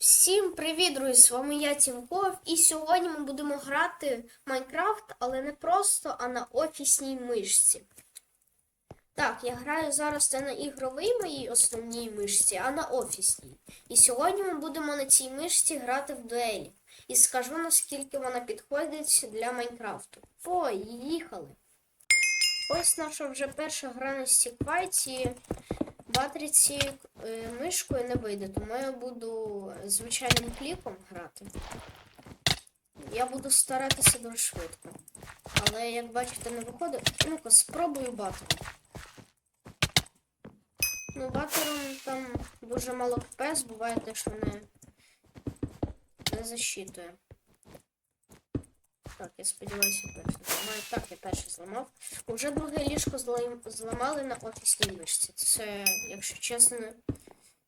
Всім привіт, друзі! З вами я Тімков, і сьогодні ми будемо грати в Майнкрафт, але не просто, а на офісній мишці. Так, я граю зараз не на ігровій моїй основній мишці, а на офісній. І сьогодні ми будемо на цій мишці грати в дуелі. І скажу наскільки вона підходить для Майнкрафту. Поїхали! Ось наша вже перша гра на стікфайті. Батриці мишкою не вийде, тому я буду звичайним кліком грати. Я буду старатися дуже швидко. Але як бачите, не виходить. Ну-ка, спробую батером. Ну, батером там дуже мало ФПС, буває те, що не, не засчитує. Так, я сподіваюся, перший зламаю. Так, я перший зламав. Уже друге ліжко зламали на офісній мишці. Це, якщо чесно,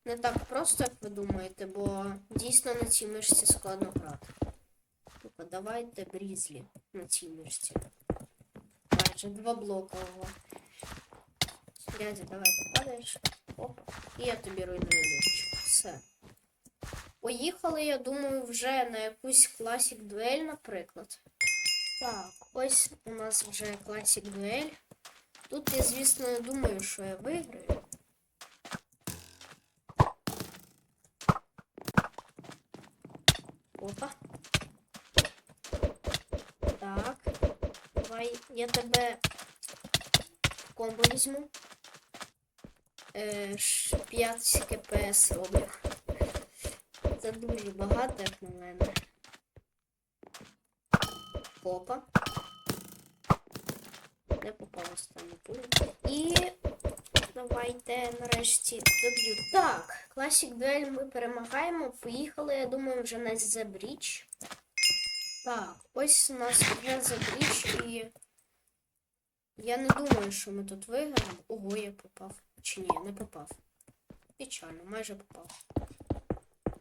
не- так просто, як ви думаєте, бо дійсно на цій мишці складно грати. Ну-ка, давайте брізлі на цій мишці. Майже два блока. Ого. Дядя, давай ти падаєш. Опа. І я тобі руйную ліжечко. Все. Поїхали, я думаю, вже на якусь класік дуель, наприклад. Так, ось у нас вже класік дуель. Тут я, звісно, не думаю, що я виграю. Опа. Так. Давай я тебе в комбо візьму. Е, ш- 5 КПС роблю. Це дуже багато, як на мене. Опа. Не попав останню пулю. І давайте нарешті доб'ю. Так, класік дуель ми перемагаємо. Поїхали, я думаю, вже на Bridge. Так, ось у нас вже Bridge і. Я не думаю, що ми тут виграємо. Ого, я попав. Чи ні, не попав. Печально, майже попав.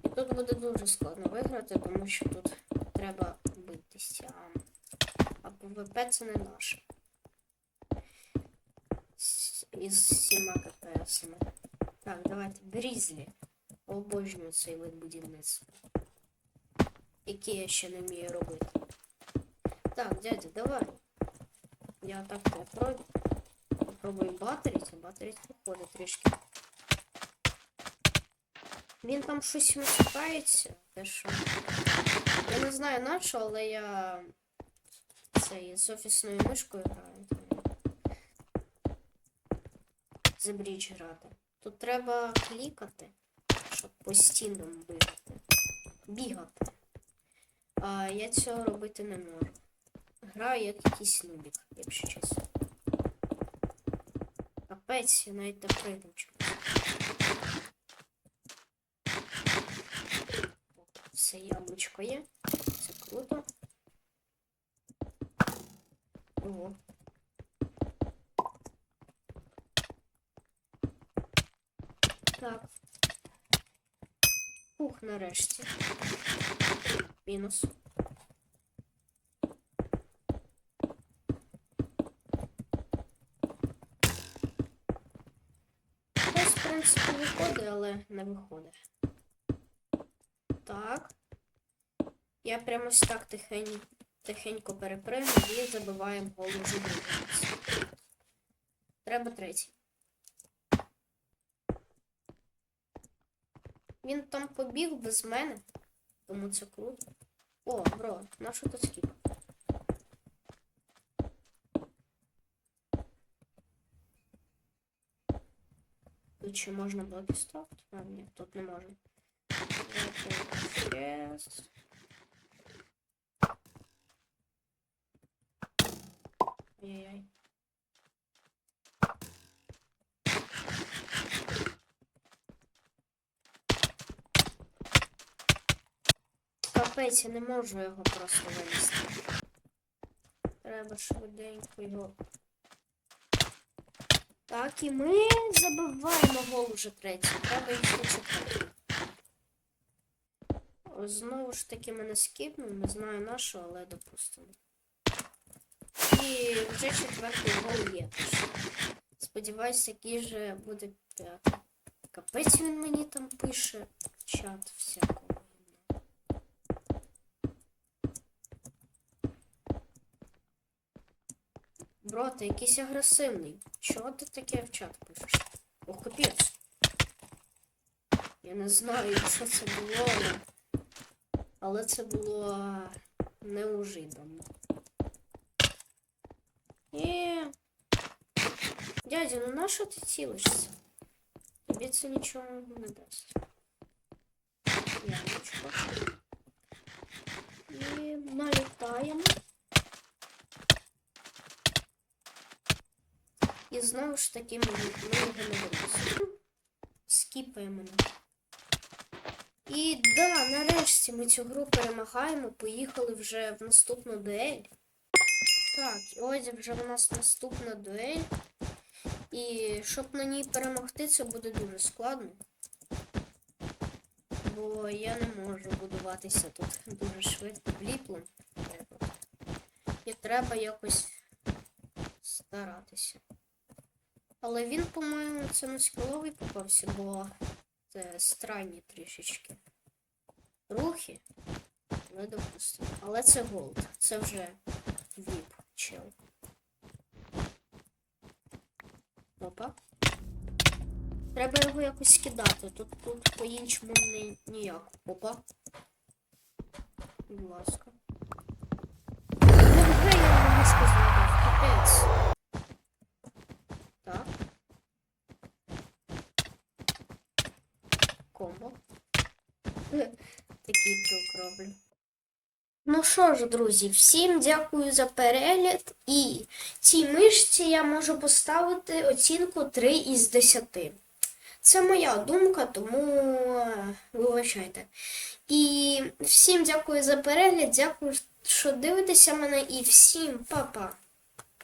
І тут буде дуже складно виграти, тому що тут треба битися. А ПВП це не наше. Із 7 КПСами. Так, давайте. Брізлі. Обожнюю цей вид будівництва. Який я ще не вмію робити. Так, дядя, давай. Я так пройду. Попробую батерить, а батерить виходить трішки. Він там щось вмикається. Те що. Я не знаю на що, але я цей з офісною мишкою граю. За брідж грати. Тут треба клікати, щоб по стінам бігати. Бігати. А я цього робити не можу. Граю як якийсь нубік, якщо чесно. Капець, я навіть не пригнув. Все яблучко є. Це круто. Ого. Так. Ух, нарешті. Мінус. Ось, в принципі, виходить, але не виходить. Так. Я прямо ось так тихень, тихенько перепригнув і забиваємо гол уже другий. Треба третій. Він там побіг без мене, тому це круто. О, бро, на що тут скіп? Тут ще можна блоки? А, ні, тут не можна. Yes. Ай-яй-яй. Капець, я не можу його просто винести. Треба швиденько його. Так, і ми забиваємо гол уже третій. Треба їх почекати. Знову ж таки мене скипнув, не знаю на що, але допустимо і вже четвертий гол є. Сподіваюся, який же буде п'ятий. Капець він мені там пише чат всякого. Бро, ти якийсь агресивний. Чого ти таке в чат пишеш? О, капець. Я не знаю, що це було, але це було неужидано. Дядя, ну на що ти цілишся? Тобі це нічого не дасть. Ямочко. І налітаємо. І знову ж таки ми, його не виносимо. Скіпає мене. І да, нарешті ми цю гру перемагаємо. Поїхали вже в наступну дуель. Так, і ось вже в нас наступна дуель. І щоб на ній перемогти, це буде дуже складно. Бо я не можу будуватися тут дуже швидко вліпло. І треба якось старатися. Але він, по-моєму, це не скіловий попався, бо це странні трішечки. Рухи. Не допустимо. Але це голд. Це вже віп чел. Опа. Треба його якось кидати. Тут тут по-іншому ні, ніяк. Опа. Будь ласка. Ну, вже я не сказав. Капець. Так. Комбо. Такий трюк роблю. Ну що ж, друзі, всім дякую за перегляд. І цій мишці я можу поставити оцінку 3 із 10. Це моя думка, тому е, вибачайте. І всім дякую за перегляд, дякую, що дивитеся мене, і всім па-па.